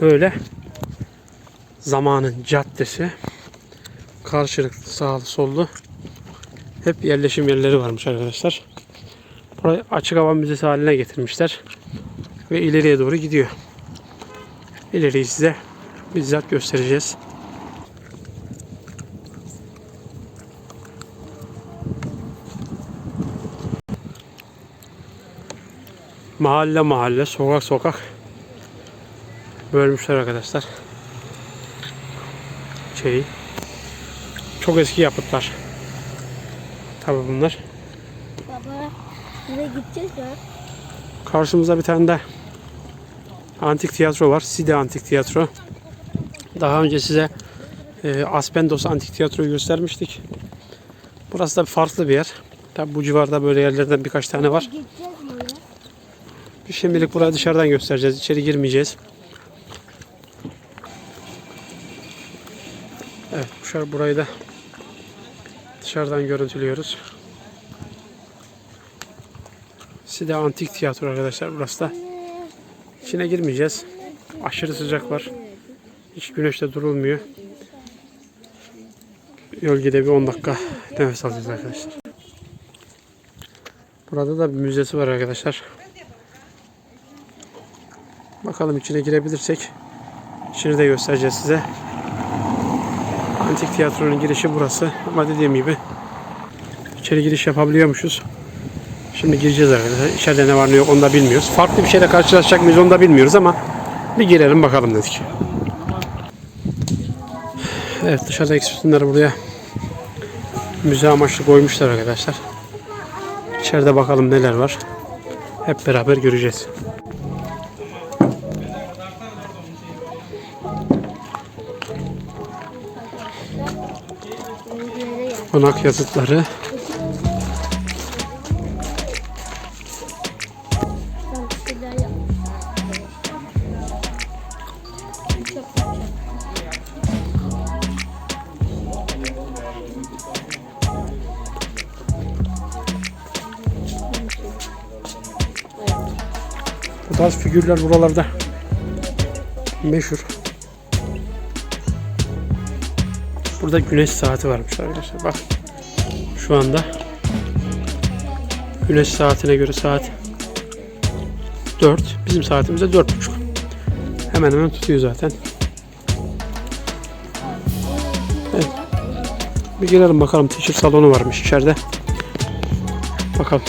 Böyle zamanın caddesi karşılıklı sağlı sollu hep yerleşim yerleri varmış arkadaşlar. Burayı açık hava müzesi haline getirmişler. Ve ileriye doğru gidiyor. İleriyi size bizzat göstereceğiz. Mahalle mahalle, sokak sokak bölmüşler arkadaşlar. Şeyi. Çok eski yapıtlar. Tabii bunlar. Baba nereye gideceğiz ya? Karşımızda bir tane de antik tiyatro var. Side Antik Tiyatro. Daha önce size e, Aspendos Antik Tiyatro'yu göstermiştik. Burası da farklı bir yer. Tabi bu civarda böyle yerlerden birkaç tane var. Gideceğiz Şimdilik burayı dışarıdan göstereceğiz. İçeri girmeyeceğiz. Evet, dışarı burayı da dışarıdan görüntülüyoruz. Side Antik Tiyatro arkadaşlar burası da. İçine girmeyeceğiz. Aşırı sıcak var. Hiç güneşte durulmuyor. Gölgede bir 10 dakika nefes alacağız arkadaşlar. Burada da bir müzesi var arkadaşlar. Bakalım içine girebilirsek içini de göstereceğiz size. Antik tiyatronun girişi burası. Ama dediğim gibi içeri giriş yapabiliyormuşuz. Şimdi gireceğiz arkadaşlar. İçeride ne var ne yok onu da bilmiyoruz. Farklı bir şeyle karşılaşacak mıyız onu da bilmiyoruz ama bir girelim bakalım dedik. Evet dışarıdaki sütunları buraya müze amaçlı koymuşlar arkadaşlar. İçeride bakalım neler var. Hep beraber göreceğiz. Konak yazıtları. Bu tarz figürler buralarda meşhur. Burada güneş saati varmış arkadaşlar. Bak şu anda güneş saatine göre saat 4. Bizim saatimizde 4.30. Hemen hemen tutuyor zaten. Evet. Bir girelim bakalım. Teacher salonu varmış içeride. Bakalım.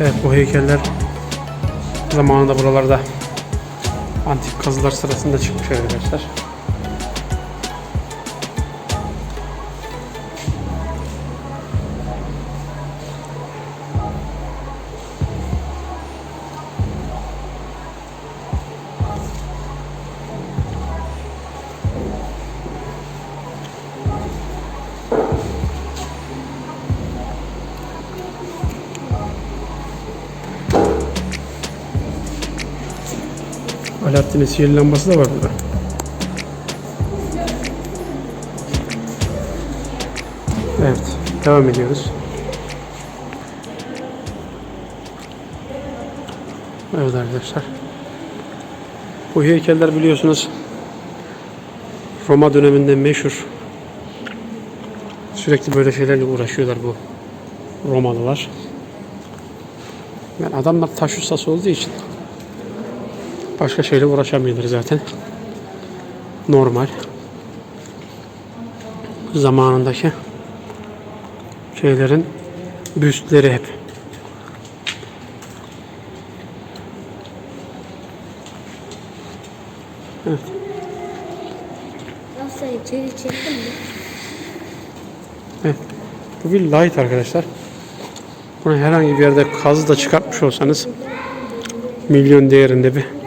Evet bu heykeller zamanında buralarda antik kazılar sırasında çıkmış arkadaşlar. Alaaddin'in sihirli lambası da var burada. Evet, devam ediyoruz. Evet arkadaşlar. Bu heykeller biliyorsunuz Roma döneminde meşhur. Sürekli böyle şeylerle uğraşıyorlar bu Romalılar. Yani adamlar taş ustası olduğu için Başka şeyle uğraşamıyorlar zaten. Normal. Zamanındaki şeylerin büstleri hep. Evet. Bu bir light arkadaşlar. Bunu herhangi bir yerde kazı da çıkartmış olsanız milyon değerinde bir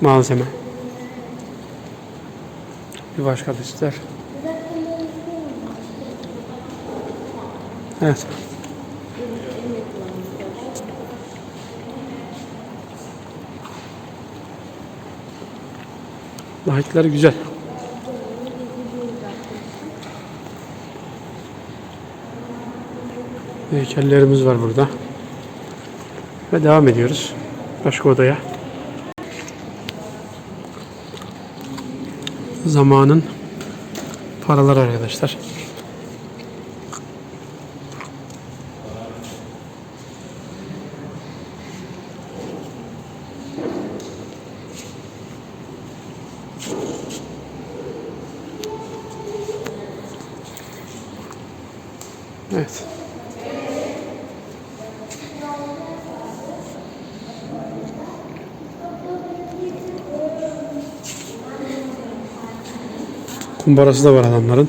malzeme. Bir başka listeler. Evet. Light'lar güzel. Heykellerimiz var burada. Ve devam ediyoruz. Başka odaya. Zamanın paraları arkadaşlar. Evet. Kumbarası da var adamların.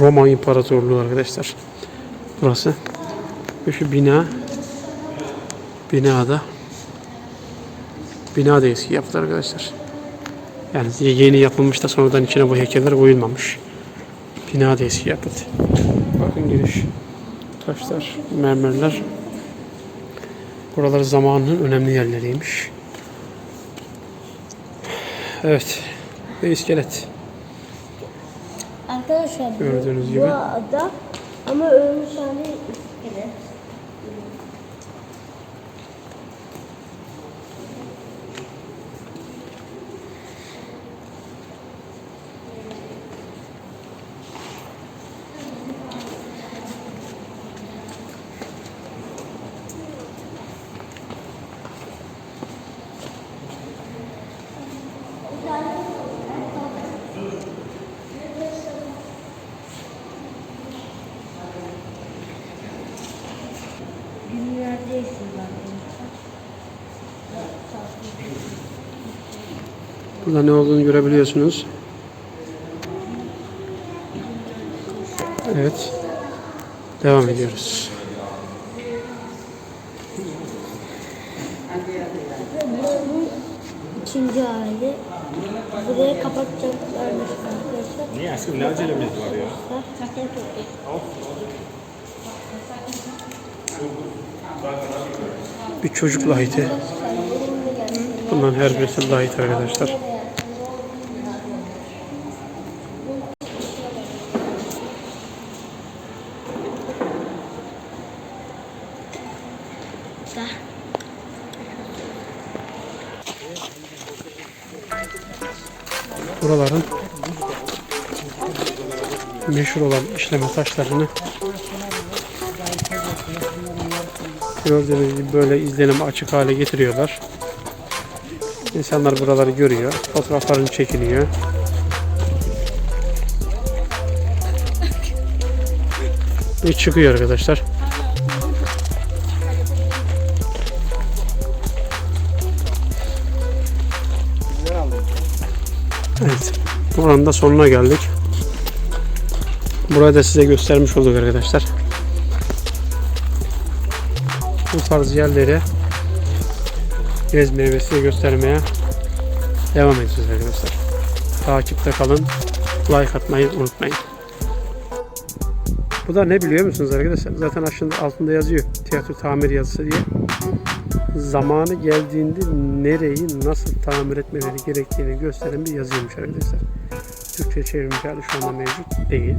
Roma İmparatorluğu arkadaşlar. Burası. Ve şu bina binada bina da eski yaptı arkadaşlar. Yani yeni yapılmış da sonradan içine bu heykeller koyulmamış. Bina da eski yapıt. Bakın giriş. Taşlar, mermerler. Buralar zamanın önemli yerleriymiş. Evet. Ve iskelet. Arkadaşlar bu, Gördüğünüz gibi. bu adam ama ölmüş hali iskelet. Yaşıyorlar. Burada ne olduğunu görebiliyorsunuz. Evet. Devam ediyoruz. Bu ikinci hali. Buraya kapatacaklarmış arkadaşlar. Niye aşkım ne acelemiz var ya? Bir çocuk lahiti. Bunların her birisi lahit arkadaşlar. Buraların meşhur olan işleme taşlarını Gördüğünüz gibi böyle izlenimi açık hale getiriyorlar. İnsanlar buraları görüyor. Fotoğraflarını çekiniyor. Ve çıkıyor arkadaşlar. Evet. Buranın da sonuna geldik. Burayı da size göstermiş olduk arkadaşlar. Bu tarz yerleri gezmeye ve size göstermeye devam edeceğiz arkadaşlar. Takipte kalın. Like atmayı unutmayın. Bu da ne biliyor musunuz arkadaşlar? Zaten aşağıda altında yazıyor. Tiyatro tamir yazısı diye. Zamanı geldiğinde nereyi nasıl tamir etmeleri gerektiğini gösteren bir yazıymış arkadaşlar. Türkçe çevrilmiş hali şu anda mevcut değil.